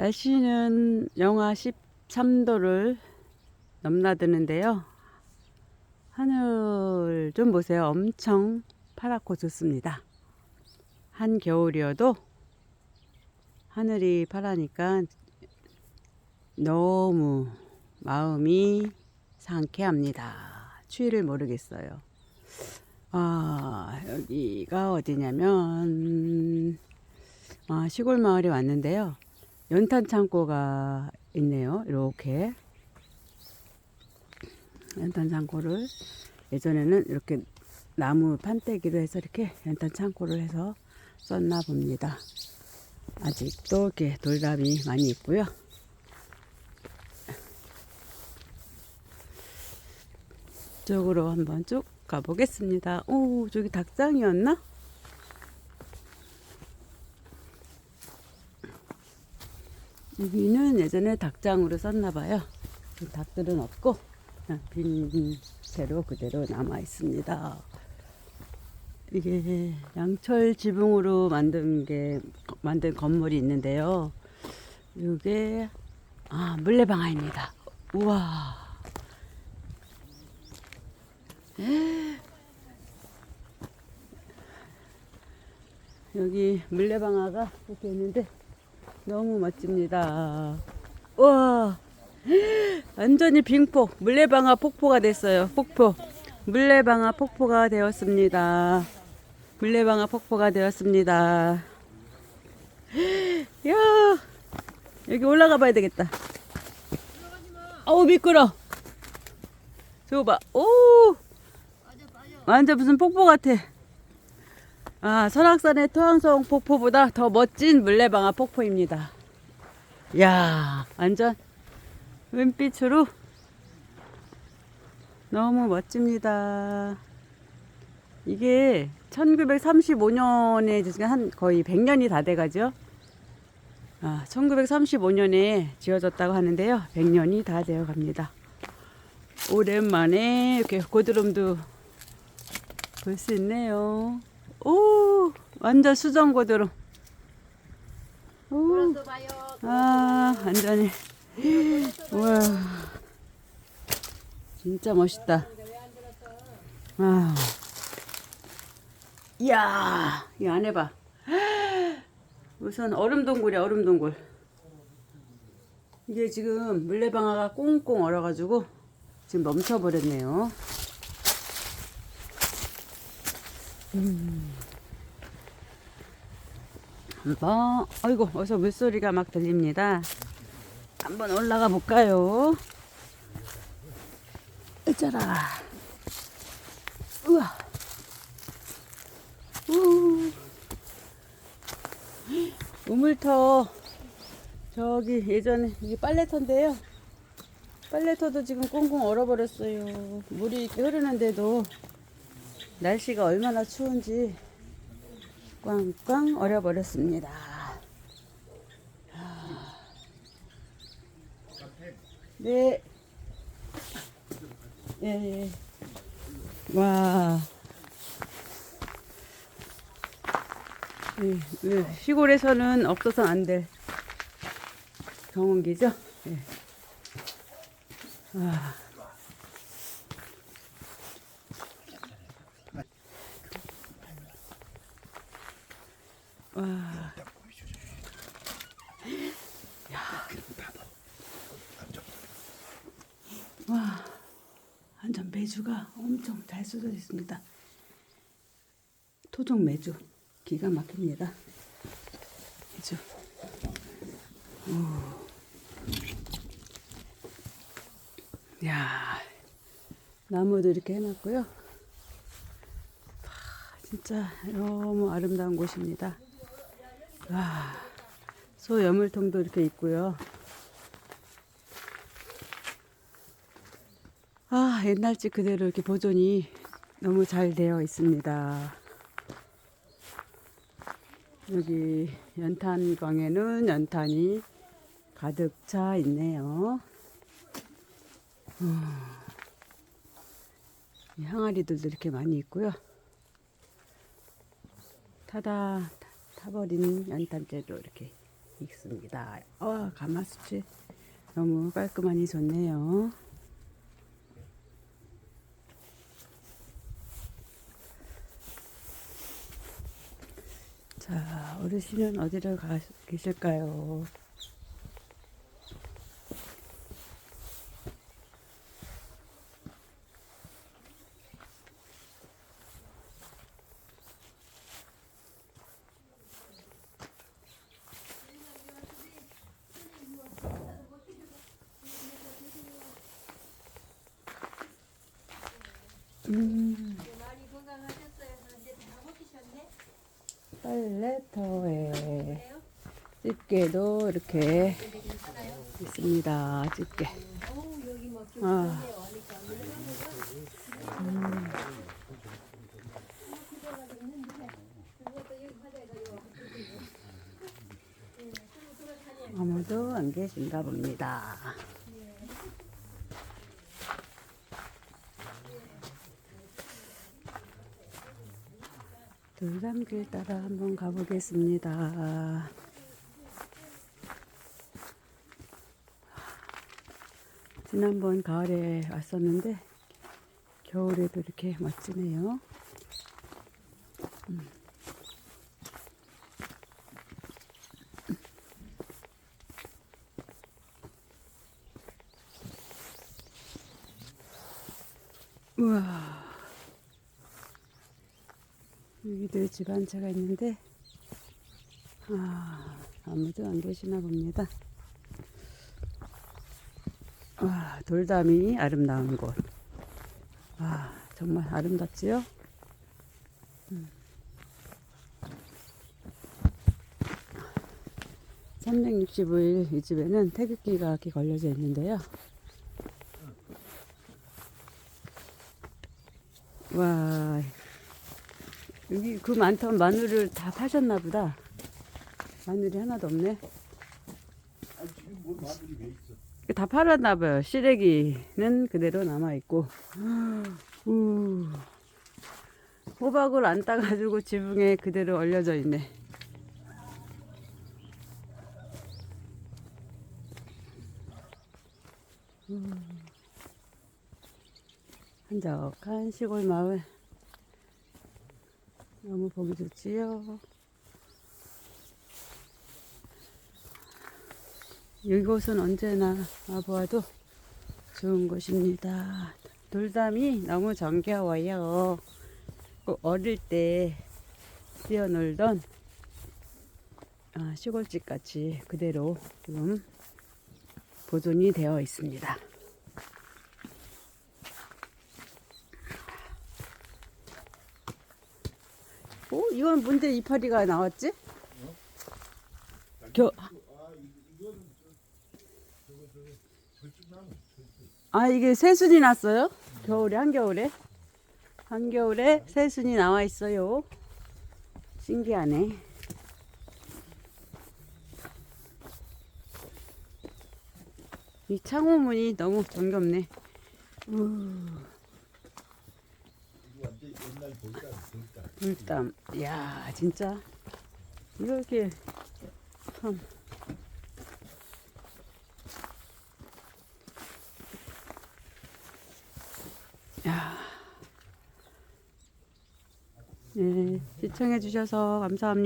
날씨는 영하 13도를 넘나드는데요. 하늘 좀 보세요. 엄청 파랗고 좋습니다. 한겨울이어도 하늘이 파라니까 너무 마음이 상쾌합니다. 추위를 모르겠어요. 아, 여기가 어디냐면, 아, 시골 마을에 왔는데요. 연탄 창고가 있네요. 이렇게. 연탄 창고를 예전에는 이렇게 나무 판때기로 해서 이렇게 연탄 창고를 해서 썼나 봅니다. 아직도 이렇게 돌담이 많이 있고요. 쪽으로 한번 쭉 가보겠습니다. 오, 저기 닭장이었나? 여기는 예전에 닭장으로 썼나 봐요. 닭들은 없고 빈 채로 그대로 남아 있습니다. 이게 양철 지붕으로 만든 게 만든 건물이 있는데요. 이게 아 물레방아입니다. 우와. 여기 물레방아가 이렇게 있는데 너무 멋집니다. 와, 완전히 빙폭 물레방아 폭포가 됐어요. 폭포 물레방아 폭포가 되었습니다. 물레방아 폭포가 되었습니다. 야, 여기 올라가 봐야 되겠다. 아우 미끄러. 저거 봐. 오, 완전 무슨 폭포 같아. 아, 설악산의 토항성 폭포보다 더 멋진 물레방아 폭포입니다. 야, 완전 은빛으로 너무 멋집니다. 이게 1935년에 지금 한 거의 100년이 다 돼가죠. 아, 1935년에 지어졌다고 하는데요. 100년이 다 되어 갑니다. 오랜만에 이렇게 고드름도 볼 수 있네요. 오, 완전 수정 고드름. 오, 아, 완전히. 와, 진짜 멋있다. 아, 이야, 이 안에 봐. 우선 얼음 동굴이야, 얼음 동굴. 이게 지금 물레방아가 꽁꽁 얼어가지고 지금 멈춰버렸네요. 한번, 아이고, 어서 물소리가 막 들립니다. 한번 올라가 볼까요? 어쩌라. 우와. 우. 우물터. 저기 예전에 이게 빨래터인데요. 빨래터도 지금 꽁꽁 얼어버렸어요. 물이 이렇게 흐르는데도 날씨가 얼마나 추운지 꽝꽝 얼어버렸습니다. 아. 네. 예, 예. 와. 예, 예, 시골에서는 없어서 안 될 경운기죠? 예. 와. 와. 와. 완전 메주가 엄청 잘 쏟아져 있습니다. 토종 메주. 기가 막힙니다. 메주. 오. 야. 나무도 이렇게 해놨고요. 와, 진짜 너무 아름다운 곳입니다. 와, 소 여물통도 이렇게 있고요. 아, 옛날 집 그대로 이렇게 보존이 너무 잘 되어 있습니다. 여기 연탄광에는 연탄이 가득 차 있네요. 음, 이 항아리들도 이렇게 많이 있고요. 타다 타버린 연탄재도 이렇게 있습니다. 어, 가마솥이 너무 깔끔하니 좋네요. 자, 어르신은 어디를 가 계실까요? 음. 빨래터에? 집게도 이렇게? 있습니다. 집게. 아. 다녀. 아무도 안 계신가 봅니다. 돌담길 따라 한번 가보겠습니다. 지난번 가을에 왔었는데 겨울에도 이렇게 멋지네요. 우와. 여기도 집한 채가 있는데, 아, 아무도 안 계시나 봅니다. 와, 돌담이 아름다운 곳. 와, 정말 아름답지요? 음. 365일 이 집에는 태극기가 이렇게 걸려져 있는데요. 와, 여기 그 많던 마늘을 다 파셨나 보다. 마늘이 하나도 없네. 아 지금 뭘 마늘이 왜 있어? 다 팔았나 봐요. 시래기는 그대로 남아 있고. 우. 호박을 안 따가지고 지붕에 그대로 얼려져 있네. 음. 한적한 시골 마을. 너무 보기 좋지요. 이곳은 언제나 와보아도 좋은 곳입니다. 돌담이 너무 정겨워요. 꼭 어릴 때 뛰어놀던 아, 시골집 같이 그대로 지금 보존이 되어 있습니다. 어? 이건 뭔데 이파리가 나왔지? 겨, 아 이게 새순이 났어요? 겨울에 한겨울에 한겨울에 새순이 나와 있어요. 신기하네. 이 창호문이 너무 정겹네. 우, 불담. 이야 진짜 이렇게 참. 야. 네, 시청해 주셔서 감사합니다.